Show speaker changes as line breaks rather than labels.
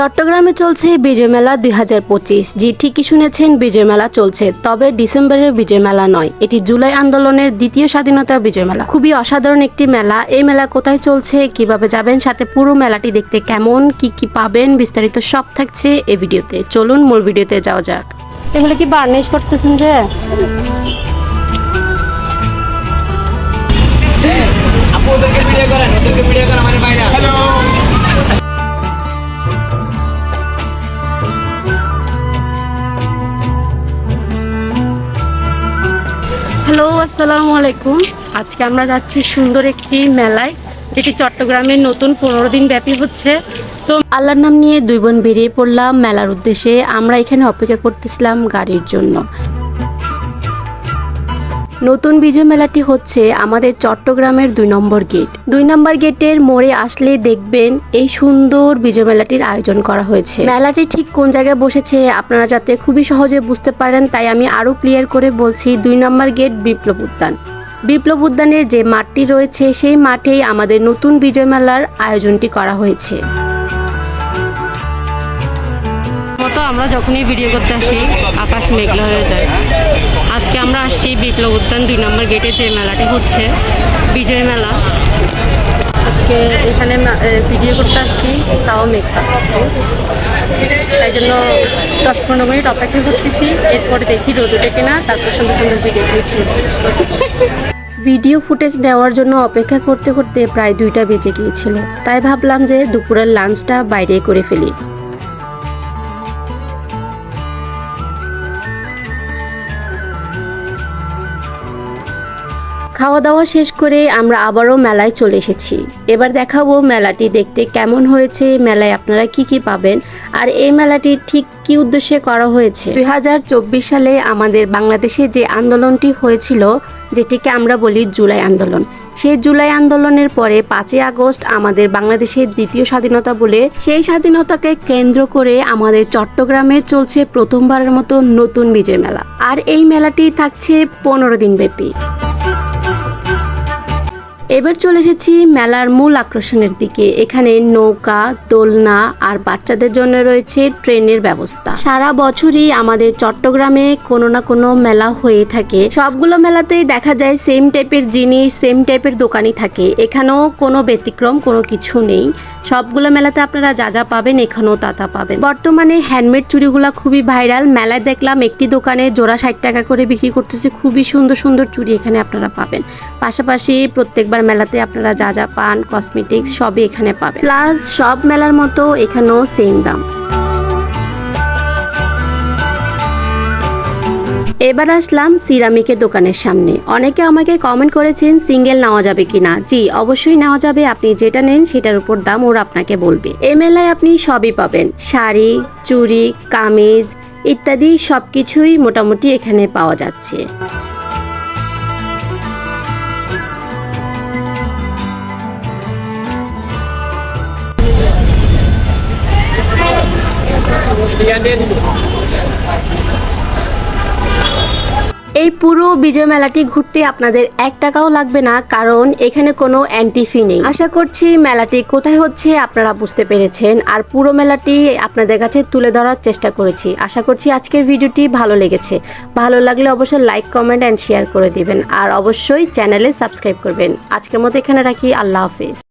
চট্টগ্রামে চলছে বিজয় মেলা দুই হাজার পঁচিশ। জি ঠিকই শুনেছেন বিজয় মেলা চলছে। তবে ডিসেম্বরের বিজয় মেলা নয়। এটি জুলাই আন্দোলনের দ্বিতীয় স্বাধীনতা বিজয় মেলা। খুবই অসাধারণ একটি মেলা। এই মেলা কোথায় চলছে কীভাবে যাবেন সাথে পুরো মেলাটি দেখতে কেমন কি কি পাবেন বিস্তারিত সব থাকছে এই ভিডিওতে। চলুন মূল ভিডিওতে যাওয়া যাক। এগুলো কি বার্নিশ করতেছেন যে?
আপু হ্যালো,
আসসালামু আলাইকুম। আজকে আমরা যাচ্ছি সুন্দর একটি মেলায়, যেটি চট্টগ্রামে নতুন পনেরো দিন ব্যাপী হচ্ছে। তো আল্লাহর নাম নিয়ে দুই বোন বেরিয়ে পড়লাম মেলার উদ্দেশ্যে। আমরা এখানে অপেক্ষা করতেছিলাম গাড়ির জন্য। নতুন বিজয় মেলাটি হচ্ছে আমাদের চট্টগ্রামের দুই নম্বর গেট। দুই নম্বর গেটের মোড়ে আসলে দেখবেন এই সুন্দর বিজয় মেলাটির আয়োজন করা হয়েছে। মেলাটি ঠিক কোন জায়গায় বসেছে আপনারা যাতে খুবই সহজে বুঝতে পারেন, তাই আমি আরও ক্লিয়ার করে বলছি, দুই নম্বর গেট বিপ্লব উদ্যান। বিপ্লব উদ্যানের যে মাঠটি রয়েছে, সেই মাঠেই আমাদের নতুন বিজয় মেলার আয়োজনটি করা হয়েছে। আমরা যখনই ভিডিও করতে আসি, আকাশ মেঘলা হয়ে যায়। আজকে আমরা আসছি বিপ্লব উদ্যান দুই নম্বর গেটে যে মেলাটি হচ্ছে, বিজয় মেলা। আজকে এখানে ভিডিও করতে আসছি, তাও মেঘলা। তাই জন্য দশ পনেরো মিনিট অপেক্ষা করতেছি, এরপরে দেখি রোদ উঠে কিনা, তারপর সুন্দর সুন্দর ভিডিও করছি। ভিডিও ফুটেজ নেওয়ার জন্য অপেক্ষা করতে করতে প্রায় দুইটা বেজে গিয়েছিল। তাই ভাবলাম যে দুপুরের লাঞ্চটা বাইরে করে ফেলি। খাওয়া দাওয়া শেষ করে আমরা আবারও মেলায় চলে এসেছি। এবার দেখাবো মেলাটি দেখতে কেমন হয়েছে, মেলায় আপনারা কি কি পাবেন, আর এই মেলাটি ঠিক কি উদ্দেশ্যে করা হয়েছে? দুই হাজার চব্বিশ সালে আমাদের বাংলাদেশে যে আন্দোলনটি হয়েছিল, যেটিকে আমরা বলি জুলাই আন্দোলন। সেই জুলাই আন্দোলনের পরে পাঁচই আগস্ট আমাদের বাংলাদেশের দ্বিতীয় স্বাধীনতা বলে সেই স্বাধীনতাকে কেন্দ্র করে আমাদের চট্টগ্রামে চলছে প্রথমবারের মতো নতুন বিজয় মেলা। আর এই মেলাটি থাকছে পনেরো দিন ব্যাপী। এবার চলে এসেছি মেলার মূল আকর্ষণের দিকে। এখানে নৌকা, দোলনা আর বাচ্চাদের জন্য রয়েছে ট্রেনের ব্যবস্থা। সারা বছরই আমাদের চট্টগ্রামে কোনো না কোনো মেলা হয়ে থাকে। সবগুলো মেলাতেই দেখা যায় সেম টাইপের জিনিস সেম টাইপের দোকানই থাকে। এখানেও কোনো ব্যতিক্রম, কোনো কিছু নেই। সবগুলো মেলাতে আপনারা যা যা পাবেন, এখানেও তা তা পাবেন। বর্তমানে হ্যান্ডমেড চুড়িগুলো খুবই ভাইরাল মেলায় দেখলাম একটি দোকানে জোড়া ষাট টাকা করে বিক্রি করতেছে। খুবই সুন্দর সুন্দর চুড়ি এখানে আপনারা পাবেন। পাশাপাশি প্রত্যেকবার মেলাতে আপনারা যা যা পান কসমেটিক্স সবই এখানে পাবেন। প্লাস সব মেলার মতো এখানেও সেম দাম। এবার আসলাম সিরামিকের দোকানের সামনে। অনেকে আমাকে কমেন্ট করেছেন, সিঙ্গেল নেওয়া যাবে কিনা? জি, অবশ্যই নেওয়া যাবে। আপনি যেটা নেন, সেটার উপর দাম ওরা আপনাকে বলবে। এ মেলায় আপনি সবই পাবেন। শাড়ি, চুড়ি, কামিজ ইত্যাদি সবকিছুই মোটামুটি এখানে পাওয়া যাচ্ছে। এই পুরো বিজয় মেলাটি ঘুরতে আপনাদের এক টাকাও লাগবে না, কারণ এখানে কোনো অ্যান্টি ফি নেই। আশা করছি মেলাটি কোথায় হচ্ছে আপনারা বুঝতে পেরেছেন, আর পুরো মেলাটি আপনাদের কাছে তুলে ধরার চেষ্টা করেছি। আশা করছি আজকের ভিডিওটি ভালো লেগেছে। ভালো লাগলে অবশ্যই লাইক কমেন্ট অ্যান্ড শেয়ার করে দিবেন, আর অবশ্যই চ্যানেলে সাবস্ক্রাইব করবেন। আজকের মতো এখানে রাখি, আল্লাহ হাফেজ।